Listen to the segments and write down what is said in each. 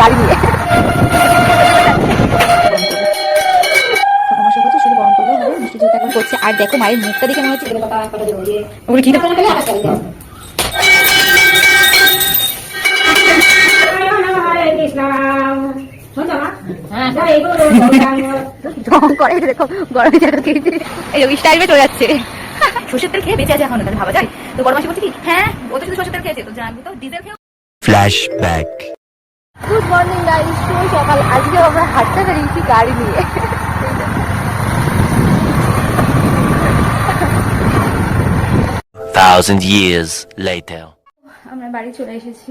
গাড়ি নিয়ে। শুধু গরম করলেও হবে মিষ্টি যেহেতু এখন করছে। আর দেখো মায়ের মুখটা দেখে মনে হচ্ছে ওগুলো কি দেখো ঢং করে এই যে দেখো গরমে জায়গা খেয়েছে এই ওই স্টাইলে চলে যাচ্ছে। সর্ষের তেল খেয়ে বেঁচে আছে এখন তাহলে ভাবা যায়? তো বড় মাসি বলছে কি হ্যাঁ ও তো শুধু সর্ষের তেল খেয়েছে তো জানব তো ডিজেল খেয়ে. গুড মর্নিং গাইস শুভ সকাল আজকে আমরা হাঁটতে বেরিয়েছি গাড়ি নিয়ে Thousand years later. আমরা বাড়ি চলে এসেছি।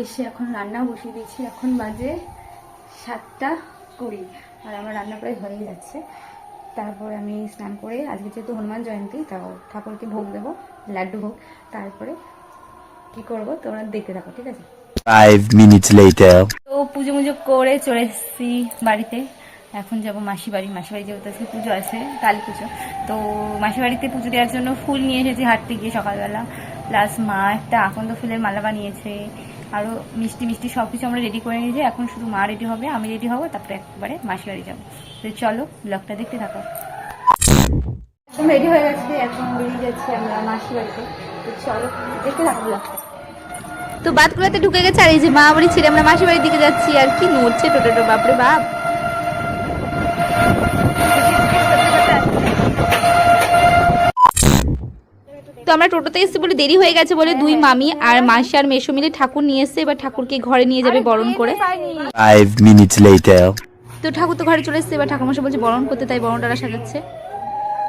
এসে এখন রান্না বসিয়ে দিয়েছি। এখন বাজে সাতটা কুড়ি। আর আমার রান্না প্রায় হয়ে যাচ্ছে। তারপরে আমি স্নান করে আজকে যেহেতু হনুমান জয়ন্তী তাও ঠাকুরকে ভোগ দেবো লাড্ডু ভোগ। তারপরে কি করব তোমরা দেখতে থাকো ঠিক আছে? Five minutes later. তো পুজো মুজো করে চলে এসেছি বাড়িতে। এখন যাব মাসি বাড়ি। মাসি বাড়ি যেহেতু আজকে পুজো আছে কালী পুজো। তো মাসি বাড়িতে পুজো দেওয়ার জন্য ফুল নিয়ে এসেছি হাঁটতে গিয়ে সকালবেলা। প্লাস মা একটা আকন্দ ফুলের মালা বানিয়েছে। আরও মিষ্টি মিষ্টি সব কিছু আমরা রেডি করে নিয়েছি। এখন শুধু মা রেডি হবে আমি রেডি হব তারপরে একবারে মাসি বাড়ি যাব। তো চলো ব্লগটা দেখতে থাকো। এখন রেডি হয়ে গেছে এখন বেরিয়ে যাচ্ছি আমরা মাসি বাড়িতে। তো চলো দেখতে থাকো ব্লগটা তো বাতকুলাতে ঢুকে গেছে আর এই যে মা বাড়ি ছেড়ে আমরা মাসি বাড়ির দিকে যাচ্ছি আর কি নড়ছে টোটো বাপরে বাপ। তো আমরা টোটোতে এসেছি বলে দেরি হয়ে গেছে বলে দুই মামি আর মাসি আর মেশো মিলে ঠাকুর নিয়ে এসছে এবার ঠাকুরকে ঘরে নিয়ে যাবে বরণ করে. তো ঠাকুর তো ঘরে চলে এসছে এবার ঠাকুর মশাই বলছে বরণ করতে তাই বরণটারা সাজাচ্ছে।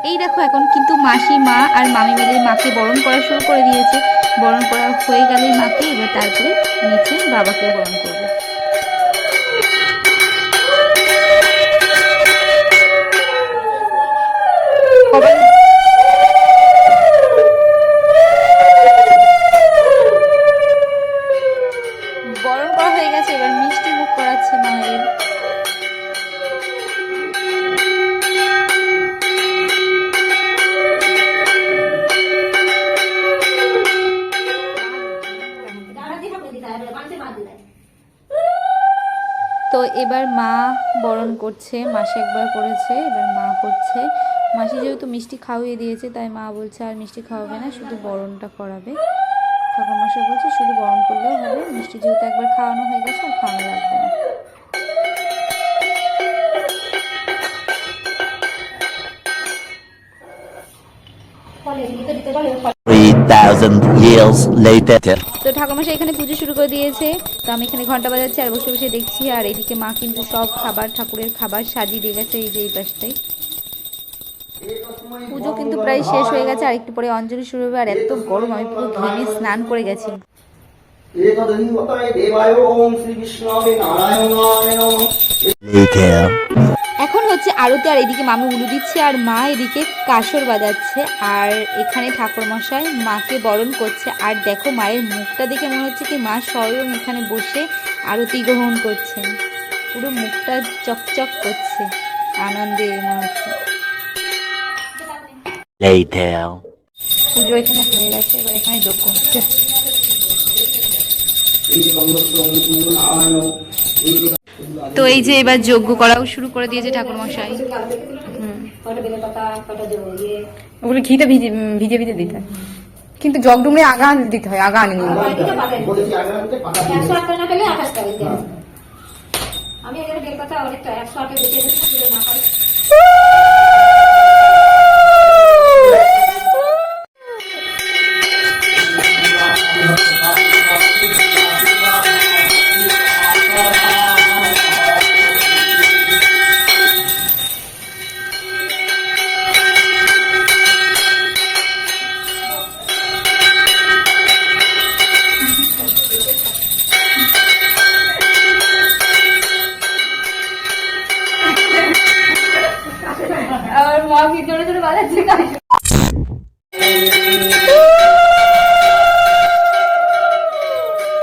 এই দেখো এখন কিন্তু মাসি মা আর মামি মিলে মাকে বরণ করা শুরু করে দিয়েছে। বরণ করা হয়ে গেলে মাকে এবার তারপরে নিচে বাবাকে বরণ করবে। কপালে- এবার মা বরণ করছে, মাসে একবার করেছে, এবার মা করছে। মাসি যেহেতু মিষ্টি খাওয়িয়ে দিয়েছে, তাই মা বলছে আর মিষ্টি খাওয়াবে না, শুধু বরণটা করাবে। ঠাকুর মাসি বলছে শুধু বরণ করলেও হবে, মিষ্টি যেহেতু একবার খাওয়ানো হয়ে গেছে, আর খাওয়ানো লাগবে। 2000 years later. তো ঠাকুরমশাই এখানে পুজো শুরু করে দিয়েছে। তো আমি এখানে ঘণ্টা বাজাচ্ছি আর বসে বসে দেখছি আর এদিকে মা কিন্তু সব খাবার ঠাকুরের খাবার সাজিয়ে দিয়ে গেছে এই যে এই পাশটাই পুজো কিন্তু প্রায় শেষ হয়ে গেছে আর একটু পরে অঞ্জলি শুরু হবে আর এত গরম আমি পুরো ঘেমে স্নান করে গেছি। Later. হচ্ছে আরতি আর এদিকে মামি উলু দিচ্ছে আর মা এদিকে কাসর বাজাচ্ছে আর এখানে ঠাকুর মশাই মাকে বরণ করছে। আর দেখো মায়ের মুখটা দেখে মনে হচ্ছে কি মা স্বয়ং এখানে বসে আরতি গ্রহণ করছেন। পুরো মুখটা চকচক করছে আনন্দে মনে হচ্ছে। পুজো এখানে হয়ে গেছে এবার এখানে যোগ্য হচ্ছে তো এই যে এবার যজ্ঞ করাও শুরু করে দিয়েছে ঠাকুর মশাই ওগুলো ঘিতে ভিজে ভিজে ভিজে দিতে হয়। কিন্তু জগ ডুমড়ে আগা দিতে হয় আগা আনি। আমি এখানে বের কথা অনেকটা একশো আটে বেঁচে না পারি জোরে জোরে বাজাচ্ছে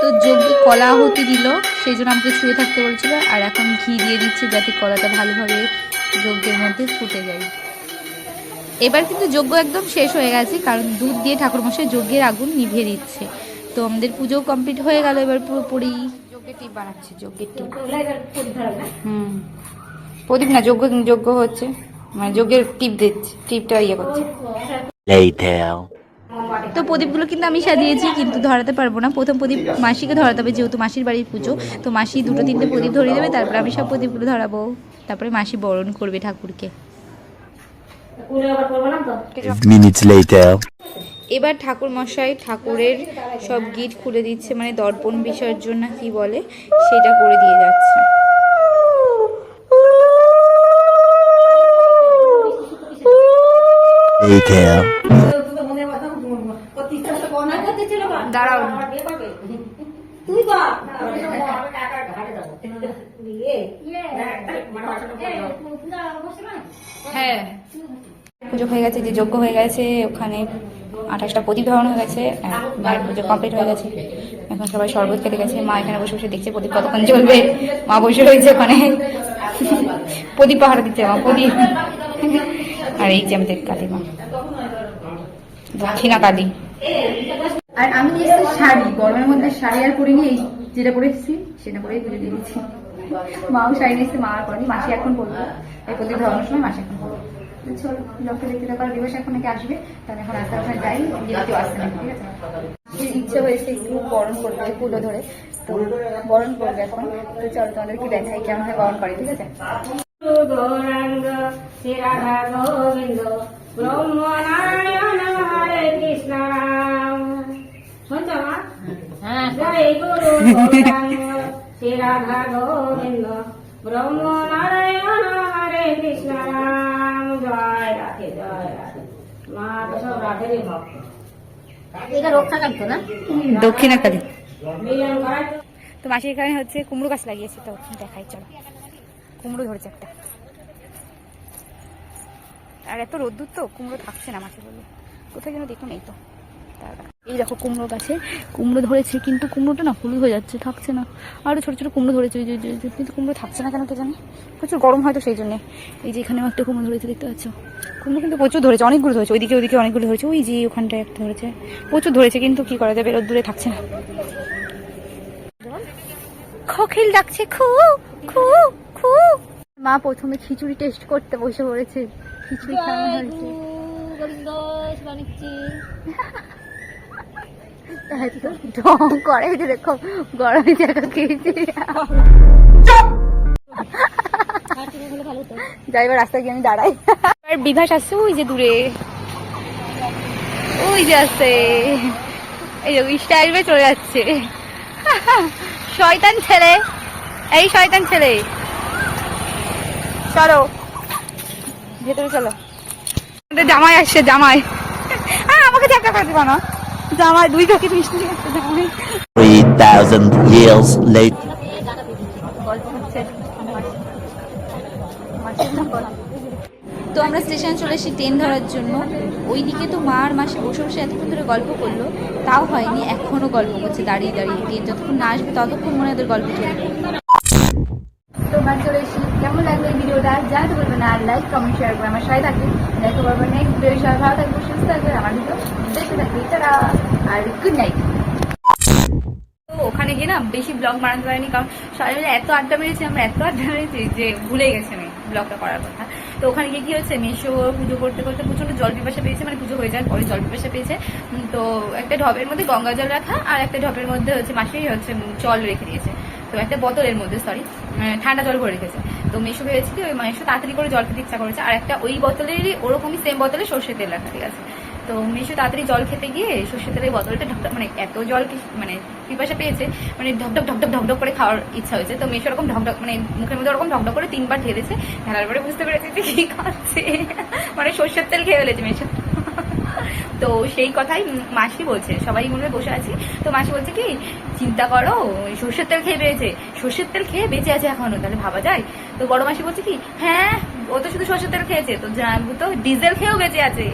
তো যজ্ঞে কলা আহুতি দিল সেই জন্য আমাকে শুয়ে থাকতে বলছিল আর এখন ঘি দিয়ে দিচ্ছে যাতে কলাটা ভালোভাবে যজ্ঞের মধ্যে ফুটে যায়। এবার কিন্তু যজ্ঞ একদম শেষ হয়ে গেছে কারণ দুধ দিয়ে ঠাকুরমশাই যজ্ঞের আগুন নিভিয়ে দিচ্ছে। তো আমাদের পুজো কমপ্লিট হয়ে গেল এবার পুরোপুরি যজ্ঞ যজ্ঞের টিপ বানাচ্ছে যজ্ঞের টিপ হুম। প্রদীপ না যজ্ঞ যজ্ঞ হচ্ছে। মানে যজ্ঞের টিপ দিচ্ছে টিপটা ইয়ে করছে. তো প্রদীপগুলো কিন্তু আমি সাজিয়েছি কিন্তু ধরাতে পারব না। প্রথম প্রদীপ মাসিকে ধরাতে হবে যেহেতু মাসির বাড়ির পুজো তো মাসি দুটো তিনটে প্রদীপ ধরিয়ে দেবে তারপরে আমি সব প্রদীপগুলো ধরাবো। তারপরে মাসি বরণ করবে ঠাকুরকে. এবার ঠাকুর মশাই ঠাকুরের সব গিট খুলে দিচ্ছে মানে দর্পণ বিসর্জন না কি বলে সেটা করে দিয়ে যাচ্ছে Later. আর করতে ছিল বা? দাঁড়াও তুই বা হ্যাঁ। পুজো হয়ে গেছে যে যজ্ঞ হয়ে গেছে ওখানে আঠাশটা প্রদীপ ধরানো হয়ে গেছে মায়ের পুজো কমপ্লিট হয়ে গেছে। এখন সবাই শরবত খেতে গেছে মা এখানে বসে বসে দেখছে প্রদীপ কতক্ষণ জ্বলবে। মা বসে রয়েছে ওখানে। প্রদীপ পাহাড় দিচ্ছে মা প্রদীপ। আর এই যে আমাদের কালীমা। দক্ষিণা কালী। আর আমি এসেছি শাড়ি গরমের মধ্যে শাড়ি আর পরিনি এই যেটা পরে এসেছি সেটা পরেই পুজো দিয়ে দিচ্ছি। মাও শাড়ি নিয়ে এসেছে মা আর পরেনি মাসি এখন পরবে। এই প্রদীপ ধরানোর সময় মাসি এখন পরবে। চলো লক্ষ্য দেখতে থাকো দিবস এখন নাকি আসবে তাহলে এখন আস্তে আস্তে যাই যেহেতু আসছে না ঠিক আছে? ইচ্ছে হয়েছে একটু বরণ করবে পুজো ধরে। তো বরণ করবে এখন। তো চলো তোমাদেরকে দেখাই কেমন হয় বরণ করে ঠিক আছে? গৌরাঙ্গ শ্রী রাধা গোবিন্দ ব্রহ্ম নারায়ণ হরে কৃষ্ণ রাম। শুনছো মা? জয় গুরু গৌরাঙ্গ শ্রী রাধা গোবিন্দ ব্রহ্ম নারায়ণ হরে কৃষ্ণ রাম। জয় রাধে জয় রাধে। মা তো সব রাধেরই ভক্ত। এটা রক্ষা কাটতো না? দক্ষিণা কালী মিলন করার তো মাসি এখানে হচ্ছে কুমড়ো গাছ লাগিয়েছে তো দেখাই চলো। কুমড়ো ধরেছে একটা। আর এত রোদ্দুর তো, কুমড়ো থাকছে না মাসি বলে। কোথায় যেন দেখুন এই তো। এই দেখো কুমড়ো গাছে। কুমড়ো ধরেছে, কিন্তু কুমড়োটা না হলুদ হয়ে যাচ্ছে, থাকছে না। আরও ছোটো ছোটো কুমড়ো ধরেছে কিন্তু কুমড়ো থাকছে না কেন কে জানি? প্রচুর গরম হয়তো সেই জন্যে। এই যে এখানেও একটা কুমড়ো ধরেছে, দেখতে পাচ্ছ? কুমড়ো কিন্তু প্রচুর ধরেছে, অনেকগুলো ধরেছে। ওইদিকে ওইদিকে অনেকগুলো ধরেছে। ওই যে ওখানটায় একটা ধরেছে। প্রচুর ধরেছে, কিন্তু কি করা যাবে? রোদ্দুরে থাকছে না। খখিল ডাকছে, খু খু খু। মা প্রথমে খিচুড়ি টেস্ট করতে বসে পড়েছে। খিচুড়ি খাওয়ানো হয়েছে। গোবিন্দ বাণিজ্যি। এত ঢং করে দেখো গরমে জায়গা খেয়েছি। যাই এবার রাস্তায় গিয়ে আমি দাঁড়াই। এবার বিভাস আসছে ওই যে দূরে। ওই যে আসছে। এই যে স্টাইল মে চলে যাচ্ছে। শয়তান ছেলে। এই শয়তান ছেলে। চলো। ভেতরে চলো। জামাই আসছে জামাই। আহ, আমাকে চাকা করে দিবা না। জামাই দুই প্যাকেট মিষ্টি আসছে জামাই। Years later. তো আমরা স্টেশনে চলে এসেছি ট্রেন ধরার জন্য। ওইদিকে তো মা আর মাসে বসে বসে এতক্ষণ ধরে গল্প করল। তাও হয়নি এখনও গল্প করছে দাঁড়িয়ে দাঁড়িয়ে। ট্রেন যতক্ষণ না আসবে ততক্ষণ মনে হয় ওদের গল্প চলবে। তোমরা চলে এসেছি। কেমন লাগল এই ভিডিওটা? জানাতে বলবে না আর লাইক কমেন্ট শেয়ার করে আমার সাথে থাকবে দেখতে পারবে নেক্সট ভিডিও সবাই ভালো থাকবে সুস্থ থাকবে আমার ভিডিও দেখতে থাকবে তারা আর গুড নাইট ওখানে গিয়ে না বেশি ব্লগ বানাতে পারিনি, কারণ সবাই মিলে এত আড্ডা মেরেছি, আমরা এত আড্ডা মেরেছি যে ভুলে গেছি আমি ব্লগটা করার কথা। তো ওখানে গিয়ে কি হয়েছে মেশো পুজো করতে করতে প্রচণ্ড জল পিপাসা পেয়েছে মানে পুজো হয়ে যাওয়ার পরে জল পিপাসা পেয়েছে। তো একটা ঢপের মধ্যে গঙ্গা জল রাখা, আর একটা ঢপের মধ্যে হচ্ছে মাসেই হচ্ছে জল রেখে দিয়েছে। তো একটা বোতলের মধ্যে সরি ঠান্ডা জল ভরে রেখেছে। তো মেশো ভেবেছি কি, ওই মেশো তাড়াতাড়ি করে জল খেতে ইচ্ছা করেছে। আর একটা ওই বোতলেরই, ওরকমই সেম বোতলে সর্ষের তেল রাখা ঠিক আছে। তো মিশু তাড়াতাড়ি জল খেতে গিয়ে সর্ষের তেলের বোতলটা ঢকঢক মানে এত জল মানে পিপাসা পেয়েছে মানে ঢকঢক ঢকঢক ঢকঢক করে খাওয়ার ইচ্ছা হয়েছে। তো মিশু ওরকম ঢকঢক মানে মুখের মধ্যে ওরকম ঢকঢক করে তিনবার ঢেলেছে। ঢালার পরে বুঝতে পেরেছে যে কি খাচ্ছে। মানে সর্ষের তেল খেয়ে ফেলেছে মিশু। তো সেই কথাই মাসি বলছে, সবাই মনে বসে আছি। তো মাসি বলছে কি, চিন্তা করো সর্ষের তেল খেয়ে বেঁচে সর্ষের তেল খেয়ে বেঁচে আছে এখনও, তাহলে ভাবা যায়? তো বড় মাসি বলছে কি হ্যাঁ ও তো শুধু সর্ষের তেল খেয়েছে, তো জানব তো ডিজেল খেয়েও বেঁচে আছে।